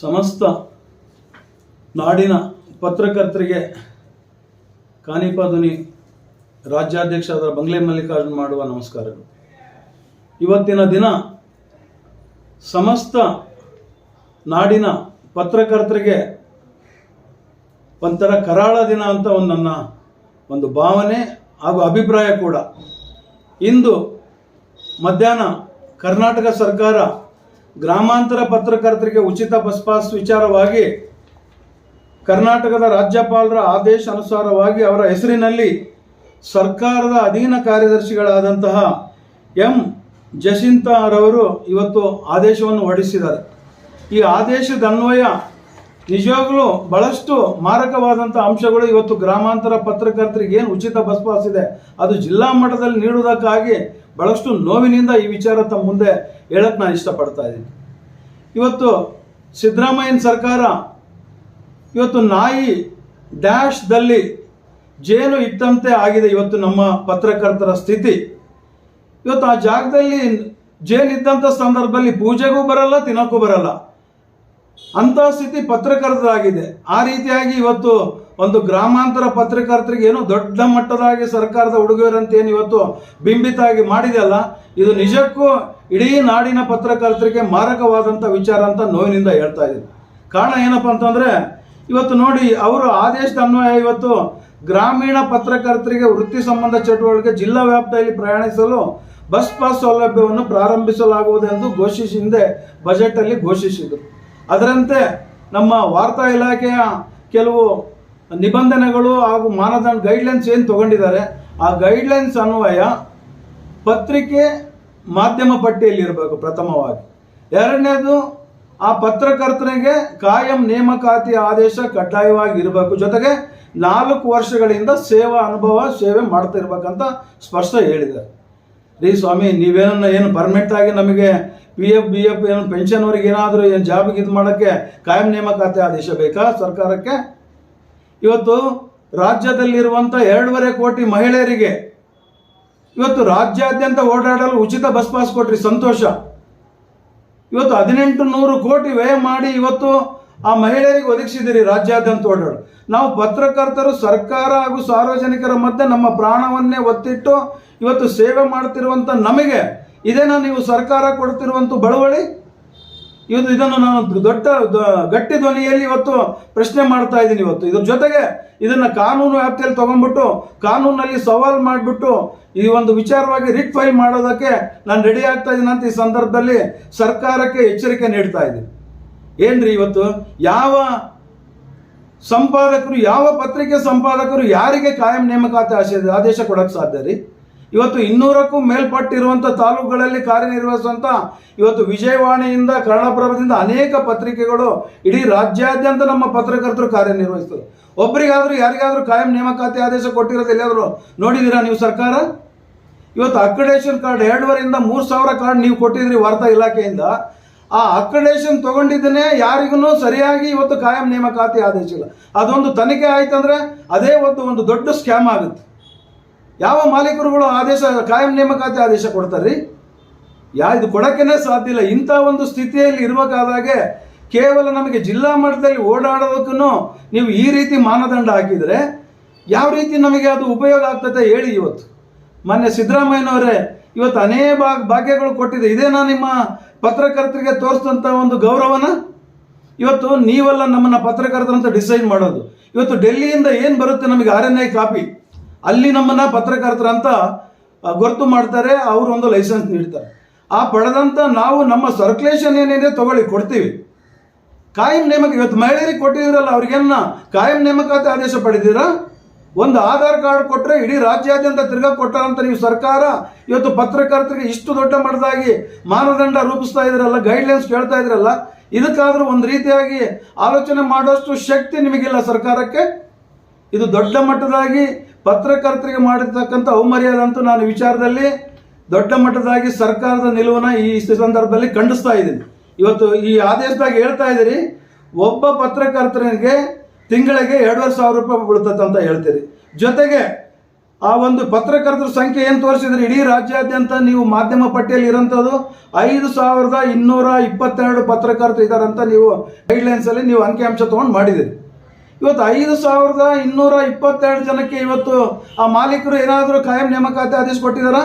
ಸಮಸ್ತ ನಾಡಿನ ಪತ್ರಕರ್ತರಿಗೆ ಕಾನಿಪಾದುನಿ ರಾಜ್ಯಾಧ್ಯಕ್ಷರಾದ ಬಂಗ್ಲೆ ಮಲ್ಲಿಕಾರ್ಜುನ್ ಮಾಡುವ ನಮಸ್ಕಾರಗಳು. ಇವತ್ತಿನ ದಿನ ಸಮಸ್ತ ನಾಡಿನ ಪತ್ರಕರ್ತರಿಗೆ ಒಂಥರ ಕರಾಳ ದಿನ ಅಂತ ಒಂದು ನನ್ನ ಒಂದು ಭಾವನೆ ಹಾಗೂ ಅಭಿಪ್ರಾಯ ಕೂಡ. ಇಂದು ಮಧ್ಯಾಹ್ನ ಕರ್ನಾಟಕ ಸರ್ಕಾರ ಗ್ರಾಮಾಂತರ ಪತ್ರಕರ್ತರಿಗೆ ಉಚಿತ ಬಸ್ ಪಾಸ್ ವಿಚಾರವಾಗಿ ಕರ್ನಾಟಕದ ರಾಜ್ಯಪಾಲರ ಆದೇಶ ಅನುಸಾರವಾಗಿ ಅವರ ಹೆಸರಿನಲ್ಲಿ ಸರ್ಕಾರದ ಅಧೀನ ಕಾರ್ಯದರ್ಶಿಗಳಾದಂತಹ ಎಂ. ಜಸಿಂತಾರವರು ಇವತ್ತು ಆದೇಶವನ್ನು ಹೊರಡಿಸಿದ್ದಾರೆ. ಈ ಆದೇಶದ ಅನ್ವಯ ನಿಜವಾಗ್ಲೂ ಬಹಳಷ್ಟು ಮಾರಕವಾದಂಥ ಅಂಶಗಳು ಇವತ್ತು ಗ್ರಾಮಾಂತರ ಪತ್ರಕರ್ತರಿಗೆ ಏನು ಉಚಿತ ಬಸ್ ಪಾಸ್ ಇದೆ, ಅದು ಜಿಲ್ಲಾ ಮಟ್ಟದಲ್ಲಿ ನೀಡುವುದಕ್ಕಾಗಿ ಬಹಳಷ್ಟು ನೋವಿನಿಂದ ಈ ವಿಚಾರ ತಮ್ಮ ಮುಂದೆ ಹೇಳಕ್ಕೆ ನಾನು ಇಷ್ಟಪಡ್ತಾ ಇದ್ದೀನಿ. ಇವತ್ತು ಸಿದ್ದರಾಮಯ್ಯನ ಸರ್ಕಾರ ಇವತ್ತು ನಾಯಿ ಡ್ಯಾಶ್ದಲ್ಲಿ ಜೇನು ಇದ್ದಂತೆ ಆಗಿದೆ ಇವತ್ತು ನಮ್ಮ ಪತ್ರಕರ್ತರ ಸ್ಥಿತಿ. ಇವತ್ತು ಆ ಜಾಗದಲ್ಲಿ ಜೇನು ಇದ್ದಂಥ ಸಂದರ್ಭದಲ್ಲಿ ಪೂಜೆಗೂ ಬರಲ್ಲ, ತಿನ್ನೋಕ್ಕೂ ಬರಲ್ಲ. ಅಂಥ ಸ್ಥಿತಿ ಪತ್ರಕರ್ತರಾಗಿದೆ. ಆ ರೀತಿಯಾಗಿ ಇವತ್ತು ಒಂದು ಗ್ರಾಮಾಂತರ ಪತ್ರಕರ್ತರಿಗೆ ಏನೋ ದೊಡ್ಡ ಮಟ್ಟದಾಗಿ ಸರ್ಕಾರದ ಉಡುಗೊರೆಂತ ಏನು ಇವತ್ತು ಬಿಂಬಿತ ಆಗಿ ಮಾಡಿದೆಯಲ್ಲ ಇದು ನಿಜಕ್ಕೂ ಇಡೀ ನಾಡಿನ ಪತ್ರಕರ್ತರಿಗೆ ಮಾರಕವಾದಂಥ ವಿಚಾರ ಅಂತ ನೋವಿನಿಂದ ಹೇಳ್ತಾ ಇದ್ದೀನಿ. ಕಾರಣ ಏನಪ್ಪ ಅಂತಂದರೆ, ಇವತ್ತು ನೋಡಿ ಅವರು ಆದೇಶದ ಅನ್ವಯ ಇವತ್ತು ಗ್ರಾಮೀಣ ಪತ್ರಕರ್ತರಿಗೆ ವೃತ್ತಿ ಸಂಬಂಧ ಚಟುವಟಿಕೆ ಜಿಲ್ಲಾ ವ್ಯಾಪ್ತಿಯಲ್ಲಿ ಪ್ರಯಾಣಿಸಲು ಬಸ್ ಪಾಸ್ ಸೌಲಭ್ಯವನ್ನು ಪ್ರಾರಂಭಿಸಲಾಗುವುದೆಂದು ಘೋಷಿಸಿ ಹಿಂದೆ ಬಜೆಟಲ್ಲಿ ಘೋಷಿಸಿದರು. ಅದರಂತೆ ನಮ್ಮ ವಾರ್ತಾ ಇಲಾಖೆಯ ಕೆಲವು ನಿಬಂಧನೆಗಳು ಹಾಗೂ ಮಾನದಂಡ ಗೈಡ್ಲೈನ್ಸ್ ಏನು ತಗೊಂಡಿದ್ದಾರೆ, ಆ ಗೈಡ್ಲೈನ್ಸ್ ಅನ್ವಯ ಪತ್ರಿಕೆ ಮಾಧ್ಯಮ ಪಟ್ಟಿಯಲ್ಲಿ ಇರಬೇಕು ಪ್ರಥಮವಾಗಿ. ಎರಡನೇದು, ಆ ಪತ್ರಕರ್ತನಿಗೆ ಕಾಯಂ ನೇಮಕಾತಿ ಆದೇಶ ಕಡ್ಡಾಯವಾಗಿ ಇರಬೇಕು. ಜೊತೆಗೆ ನಾಲ್ಕು ವರ್ಷಗಳಿಂದ ಸೇವಾ ಅನುಭವ, ಸೇವೆ ಮಾಡ್ತಾ ಇರ್ಬೇಕಂತ ಸ್ಪಷ್ಟ ಹೇಳಿದ್ದಾರೆ. ರೀ ಸ್ವಾಮಿ, ನೀವೇನನ್ನ ಏನು ಪರ್ಮನೆಂಟ್ ಆಗಿ ನಮಗೆ ಪಿ ಎಫ್ ಬಿ ಎಫ್ ಏನು ಪೆನ್ಷನ್ ಅವ್ರಿಗೆ ಏನಾದರೂ ಏನು ಜಾಬಿಗೆ ಇದು ಮಾಡೋಕ್ಕೆ ಕಾಯಂ ನೇಮಕಾತಿ ಆದೇಶ ಬೇಕಾ ಸರ್ಕಾರಕ್ಕೆ? ಇವತ್ತು ರಾಜ್ಯದಲ್ಲಿರುವಂಥ ಎರಡೂವರೆ ಕೋಟಿ ಮಹಿಳೆಯರಿಗೆ ಇವತ್ತು ರಾಜ್ಯಾದ್ಯಂತ ಓಡಾಡಲು ಉಚಿತ ಬಸ್ ಪಾಸ್ ಕೊಟ್ರಿ, ಸಂತೋಷ. ಇವತ್ತು ಹದಿನೆಂಟು ನೂರು ಕೋಟಿ ವ್ಯಯ ಮಾಡಿ ಇವತ್ತು ಆ ಮಹಿಳೆಯರಿಗೆ ಒದಗಿಸಿದಿರಿ ರಾಜ್ಯಾದ್ಯಂತ ಓಡಾಡಲು. ನಾವು ಪತ್ರಕರ್ತರು, ಸರ್ಕಾರ ಹಾಗೂ ಸಾರ್ವಜನಿಕರ ಮಧ್ಯೆ ನಮ್ಮ ಪ್ರಾಣವನ್ನೇ ಒತ್ತಿಟ್ಟು ಇವತ್ತು ಸೇವೆ ಮಾಡ್ತಿರುವಂಥ ನಮಗೆ, ಇದೇನಾ ನೀವು ಸರ್ಕಾರ ಕೊಡ್ತಿರುವಂಥ ಬಳುವಳಿ? ಇವತ್ತು ಇದನ್ನು ನಾನು ದೊಡ್ಡ ಗಟ್ಟಿ ಧ್ವನಿಯಲ್ಲಿ ಇವತ್ತು ಪ್ರಶ್ನೆ ಮಾಡ್ತಾ ಇದ್ದೀನಿ ಇವತ್ತು. ಇದ್ರ ಜೊತೆಗೆ ಇದನ್ನ ಕಾನೂನು ವ್ಯಾಪ್ತಿಯಲ್ಲಿ ತಗೊಂಡ್ಬಿಟ್ಟು, ಕಾನೂನಲ್ಲಿ ಸವಾಲ್ ಮಾಡಿಬಿಟ್ಟು, ಈ ಒಂದು ವಿಚಾರವಾಗಿ ರಿಟ್ ಫೈಲ್ ಮಾಡೋದಕ್ಕೆ ನಾನು ರೆಡಿ ಆಗ್ತಾ ಇದ್ದೀನಿ ಅಂತ ಈ ಸಂದರ್ಭದಲ್ಲಿ ಸರ್ಕಾರಕ್ಕೆ ಎಚ್ಚರಿಕೆ ನೀಡ್ತಾ ಇದ್ದೀನಿ. ಏನ್ರಿ ಇವತ್ತು? ಯಾವ ಸಂಪಾದಕರು, ಯಾವ ಪತ್ರಿಕೆ ಸಂಪಾದಕರು ಯಾರಿಗೆ ಕಾಯಂ ನೇಮಕಾತಿ ಆದೇಶ ಕೊಡಕ್ಕೆ ಸಾಧ್ಯ ರೀ? ಇವತ್ತು ಇನ್ನೂರಕ್ಕೂ ಮೇಲ್ಪಟ್ಟಿರುವಂಥ ತಾಲೂಕುಗಳಲ್ಲಿ ಕಾರ್ಯನಿರ್ವಹಿಸುವಂಥ ಇವತ್ತು ವಿಜಯವಾಣಿಯಿಂದ ಕನ್ನಡಪ್ರಭದಿಂದ ಅನೇಕ ಪತ್ರಿಕೆಗಳು ಇಡೀ ರಾಜ್ಯಾದ್ಯಂತ ನಮ್ಮ ಪತ್ರಕರ್ತರು ಕಾರ್ಯನಿರ್ವಹಿಸ್ತಾರೆ. ಒಬ್ಬರಿಗಾದ್ರೂ ಯಾರಿಗಾದ್ರೂ ಕಾಯಂ ನೇಮಕಾತಿ ಆದೇಶ ಕೊಟ್ಟಿರೋದು ಎಲ್ಲಿಯಾದರೂ ನೋಡಿದ್ದೀರಾ ನೀವು ಸರ್ಕಾರ? ಇವತ್ತು ಅಕ್ರಿಡೇಷನ್ ಕಾರ್ಡ್ ಎರಡುವರೆಯಿಂದ ಮೂರು ಸಾವಿರ ಕಾರ್ಡ್ ನೀವು ಕೊಟ್ಟಿದ್ರಿ ವಾರ್ತಾ ಇಲಾಖೆಯಿಂದ. ಆ ಅಕ್ರಿಡೇಷನ್ ತಗೊಂಡಿದ್ದನ್ನೇ ಯಾರಿಗೂ ಸರಿಯಾಗಿ ಇವತ್ತು ಕಾಯಂ ನೇಮಕಾತಿ ಆದೇಶ ಇಲ್ಲ. ಅದೊಂದು ತನಿಖೆ ಆಯ್ತಂದ್ರೆ ಅದೇ ಒಂದು ಒಂದು ದೊಡ್ಡ ಸ್ಕ್ಯಾಮ್ ಆಗುತ್ತೆ. ಯಾವ ಮಾಲೀಕರುಗಳು ಆದೇಶ, ಕಾಯಂ ನೇಮಕಾತಿ ಆದೇಶ ಕೊಡ್ತಾರ್ರಿ? ಯಾ, ಇದು ಕೊಡೋಕ್ಕೇನೆ ಸಾಧ್ಯ ಇಲ್ಲ. ಇಂಥ ಒಂದು ಸ್ಥಿತಿಯಲ್ಲಿ ಇರಬೇಕಾದಾಗೆ ಕೇವಲ ನಮಗೆ ಜಿಲ್ಲಾ ಮಟ್ಟದಲ್ಲಿ ಓಡಾಡೋದಕ್ಕೂ ನೀವು ಈ ರೀತಿ ಮಾನದಂಡ ಹಾಕಿದರೆ ಯಾವ ರೀತಿ ನಮಗೆ ಅದು ಉಪಯೋಗ ಆಗ್ತದೆ ಹೇಳಿ ಇವತ್ತು. ಮೊನ್ನೆ ಸಿದ್ದರಾಮಯ್ಯನವರೇ ಇವತ್ತು ಅನೇಕ ಭಾಗ, ಭಾಗ್ಯಗಳು ಕೊಟ್ಟಿದೆ. ಇದೇನಾ ನಿಮ್ಮ ಪತ್ರಕರ್ತರಿಗೆ ತೋರಿಸಿದಂಥ ಒಂದು ಗೌರವನ? ಇವತ್ತು ನೀವೆಲ್ಲ ನಮ್ಮನ್ನು ಪತ್ರಕರ್ತರಂತ ಡಿಸೈಡ್ ಮಾಡೋದು. ಇವತ್ತು ಡೆಲ್ಲಿಯಿಂದ ಏನು ಬರುತ್ತೆ ನಮಗೆ ಆರ್ ಎನ್ ಐ ಕಾಪಿ? ಅಲ್ಲಿ ನಮ್ಮನ್ನ ಪತ್ರಕರ್ತರ ಅಂತ ಗುರುತು ಮಾಡ್ತಾರೆ, ಅವರು ಒಂದು ಲೈಸೆನ್ಸ್ ನೀಡ್ತಾರೆ. ಆ ಪಡೆದಂತ ನಾವು ನಮ್ಮ ಸರ್ಕ್ಯುಲೇಷನ್ ಏನಿದೆ ತಗೊಳ್ಳಿ, ಕೊಡ್ತೀವಿ. ಕಾಯಂ ನೇಮಕ, ಇವತ್ತು ಮಹಿಳೆಯರಿಗೆ ಕೊಟ್ಟಿದ್ದೀರಲ್ಲ, ಅವ್ರಿಗೇನ ಕಾಯಂ ನೇಮಕಾತಿ ಆದೇಶ ಪಡೆದಿರಾ ಒಂದು ಆಧಾರ್ ಕಾರ್ಡ್ ಕೊಟ್ಟರೆ ಇಡೀ ರಾಜ್ಯಾದ್ಯಂತ ತಿರ್ಗಾ ಕೊಟ್ಟಾರಂತ ನೀವು ಸರ್ಕಾರ ಇವತ್ತು ಪತ್ರಕರ್ತರಿಗೆ ಇಷ್ಟು ದೊಡ್ಡ ಮಟ್ಟದಾಗಿ ಮಾನದಂಡ ರೂಪಿಸ್ತಾ ಇದ್ರಲ್ಲ ಗೈಡ್ಲೈನ್ಸ್ ಕೇಳ್ತಾ ಇದ್ರಲ್ಲ, ಇದಕ್ಕಾದರೂ ಒಂದು ರೀತಿಯಾಗಿ ಆಲೋಚನೆ ಮಾಡೋಷ್ಟು ಶಕ್ತಿ ನಿಮಗಿಲ್ಲ ಸರ್ಕಾರಕ್ಕೆ. ಇದು ದೊಡ್ಡ ಮಟ್ಟದಾಗಿ ಪತ್ರಕರ್ತರಿಗೆ ಮಾಡಿರ್ತಕ್ಕಂಥ ಅವಮರ್ಯಾದ ಅಂತೂ ನಾನು ವಿಚಾರದಲ್ಲಿ ದೊಡ್ಡ ಮಟ್ಟದಾಗಿ ಸರ್ಕಾರದ ನಿಲುವನ್ನ ಈ ಸಂದರ್ಭದಲ್ಲಿ ಖಂಡಿಸ್ತಾ ಇದ್ದೀನಿ. ಇವತ್ತು ಈ ಆದೇಶದಾಗ ಹೇಳ್ತಾ ಇದ್ದೀರಿ, ಒಬ್ಬ ಪತ್ರಕರ್ತರಿಗೆ ತಿಂಗಳಿಗೆ ಎರಡೂವರೆ ಸಾವಿರ ರೂಪಾಯಿ ಬೀಳ್ತದೆ ಅಂತ ಹೇಳ್ತೀರಿ. ಜೊತೆಗೆ ಆ ಒಂದು ಪತ್ರಕರ್ತರ ಸಂಖ್ಯೆ ಏನು ತೋರಿಸಿದ್ರೆ? ಇಡೀ ರಾಜ್ಯಾದ್ಯಂತ ನೀವು ಮಾಧ್ಯಮ ಪಟ್ಟಿಯಲ್ಲಿ ಇರೋಂಥದ್ದು ಐದು ಸಾವಿರದ ಇನ್ನೂರ ಇಪ್ಪತ್ತೆರಡು ಪತ್ರಕರ್ತರು ಇದ್ದಾರಂತ ನೀವು ಗೈಡ್ಲೈನ್ಸಲ್ಲಿ ನೀವು ಅಂಕಿಅಂಶ ತೊಗೊಂಡು ಮಾಡಿದ್ದೀರಿ. ಇವತ್ತು ಐದು ಸಾವಿರದ ಇನ್ನೂರ ಇಪ್ಪತ್ತೆರಡು ಜನಕ್ಕೆ ಇವತ್ತು ಆ ಮಾಲೀಕರು ಏನಾದರೂ ಕಾಯಂ ನೇಮಕಾತಿ ಆದೇಶ ಕೊಟ್ಟಿದ್ದಾರಾ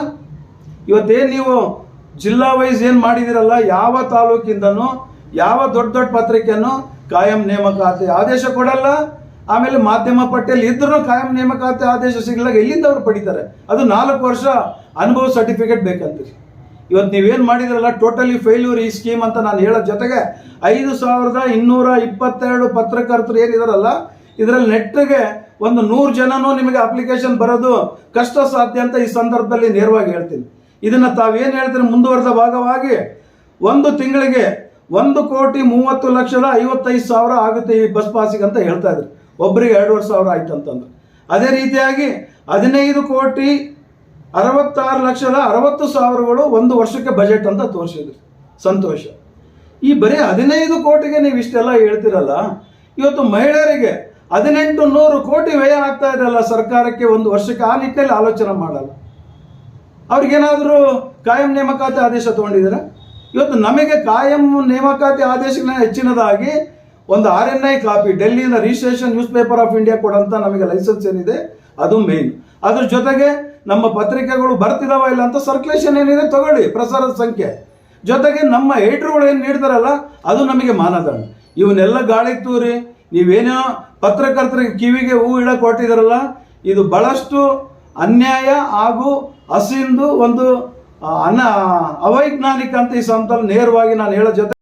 ಇವತ್ತೇನು ನೀವು ಜಿಲ್ಲಾ ವೈಸ್ ಏನು ಮಾಡಿದಿರಲ್ಲ ಯಾವ ತಾಲೂಕಿಂದನೂ, ಯಾವ ದೊಡ್ಡ ದೊಡ್ಡ ಪತ್ರಿಕೆಯನ್ನು ಕಾಯಂ ನೇಮಕಾತಿ ಆದೇಶ ಕೊಡಲ್ಲ. ಆಮೇಲೆ ಮಾಧ್ಯಮ ಪಟ್ಟಿಯಲ್ಲಿ ಇದ್ರೂ ಕಾಯಂ ನೇಮಕಾತಿ ಆದೇಶ ಸಿಗಲಾಗ ಎಲ್ಲಿಂದ ಅವರು ಪಡಿತಾರೆ? ಅದು ನಾಲ್ಕು ವರ್ಷ ಅನುಭವ ಸರ್ಟಿಫಿಕೇಟ್ ಬೇಕಂತೀರಿ ಇವತ್ತು ನೀವೇನು ಮಾಡಿದ್ರಲ್ಲ ಟೋಟಲಿ ಫೇಲ್ಯೂರ್ ಈ ಸ್ಕೀಮ್ ಅಂತ ನಾನು ಹೇಳೋ ಜೊತೆಗೆ ಐದು ಸಾವಿರದ ಇನ್ನೂರ ಇಪ್ಪತ್ತೆರಡು ಪತ್ರಕರ್ತರು ಏನಿದಾರಲ್ಲ, ಇದರಲ್ಲಿ ನೆಟ್ಟಿಗೆ ಒಂದು ನೂರು ಜನನೂ ನಿಮಗೆ ಅಪ್ಲಿಕೇಶನ್ ಬರೋದು ಕಷ್ಟ ಸಾಧ್ಯ ಅಂತ ಈ ಸಂದರ್ಭದಲ್ಲಿ ನೇರವಾಗಿ ಹೇಳ್ತೀನಿ. ಇದನ್ನು ತಾವೇನು ಹೇಳ್ತೀರಿ, ಮುಂದುವರೆದ ಭಾಗವಾಗಿ ಒಂದು ತಿಂಗಳಿಗೆ ಒಂದು ಕೋಟಿ ಮೂವತ್ತು ಲಕ್ಷದ ಐವತ್ತೈದು ಸಾವಿರ ಆಗುತ್ತೆ ಈ ಬಸ್ ಪಾಸಿಗೆ ಅಂತ ಹೇಳ್ತಾ ಇದ್ರು. ಒಬ್ಬರಿಗೆ ಎರಡೂವರೆ ಸಾವಿರ ಆಯ್ತು ಅಂತಂದ್ರೆ ಅದೇ ರೀತಿಯಾಗಿ ಹದಿನೈದು ಕೋಟಿ ಅರವತ್ತಾರು ಲಕ್ಷದ ಅರವತ್ತು ಸಾವಿರಗಳು ಒಂದು ವರ್ಷಕ್ಕೆ ಬಜೆಟ್ ಅಂತ ತೋರಿಸಿದ್ರು. ಸಂತೋಷ. ಈ ಬರೀ ಹದಿನೈದು ಕೋಟಿಗೆ ನೀವು ಇಷ್ಟೆಲ್ಲ ಹೇಳ್ತಿರಲ್ಲ, ಇವತ್ತು ಮಹಿಳೆಯರಿಗೆ ಹದಿನೆಂಟು ನೂರು ಕೋಟಿ ವ್ಯಯ ಆಗ್ತಾ ಇದೆಲ್ಲ ಸರ್ಕಾರಕ್ಕೆ ಒಂದು ವರ್ಷಕ್ಕೆ, ಆ ನಿಟ್ಟಿನಲ್ಲಿ ಆಲೋಚನೆ ಮಾಡಲ್ಲ. ಅವ್ರಿಗೇನಾದರೂ ಕಾಯಂ ನೇಮಕಾತಿ ಆದೇಶ ತಗೊಂಡಿದ್ದೀರಾ? ಇವತ್ತು ನಮಗೆ ಕಾಯಂ ನೇಮಕಾತಿ ಆದೇಶಗಳನ್ನ ಹೆಚ್ಚಿನದಾಗಿ ಒಂದು R N I copy ಡೆಲ್ಲಿನ registration news paper of India ಕೊಡಂತ ನಮಗೆ ಲೈಸೆನ್ಸ್ ಏನಿದೆ, ಅದು ಮೇನ್ ಅದ್ರ ಜೊತೆಗೆ ನಮ್ಮ ಪತ್ರಿಕೆಗಳು ಬರ್ತಿದಾವ ಇಲ್ಲ ಅಂತ ಸರ್ಕ್ಯುಲೇಷನ್ ಏನಿದೆ ತಗೊಳ್ಳಿ, ಪ್ರಸಾರದ ಸಂಖ್ಯೆ. ಜೊತೆಗೆ ನಮ್ಮ ಏಟ್ರುಗಳು ಏನು ನೀಡ್ತಾರಲ್ಲ, ಅದು ನಮಗೆ ಮಾನದಂಡ. ಇವನ್ನೆಲ್ಲ ಗಾಳಿಗೆ ತೂರಿ, ನೀವೇನೋ ಪತ್ರಕರ್ತರಿಗೆ ಕಿವಿಗೆ ಹೂ ಇಡಕ್ಕೆ ಕೊಟ್ಟಿದಾರಲ್ಲ ಇದು ಬಹಳಷ್ಟು ಅನ್ಯಾಯ ಹಾಗೂ ಹಸಿಂದು ಒಂದು ಅನ, ಅವೈಜ್ಞಾನಿಕ ಅಂತ ಈ ಸಂತಲ್ಲಿ ನೇರವಾಗಿ ನಾನು ಹೇಳೋ ಜೊತೆ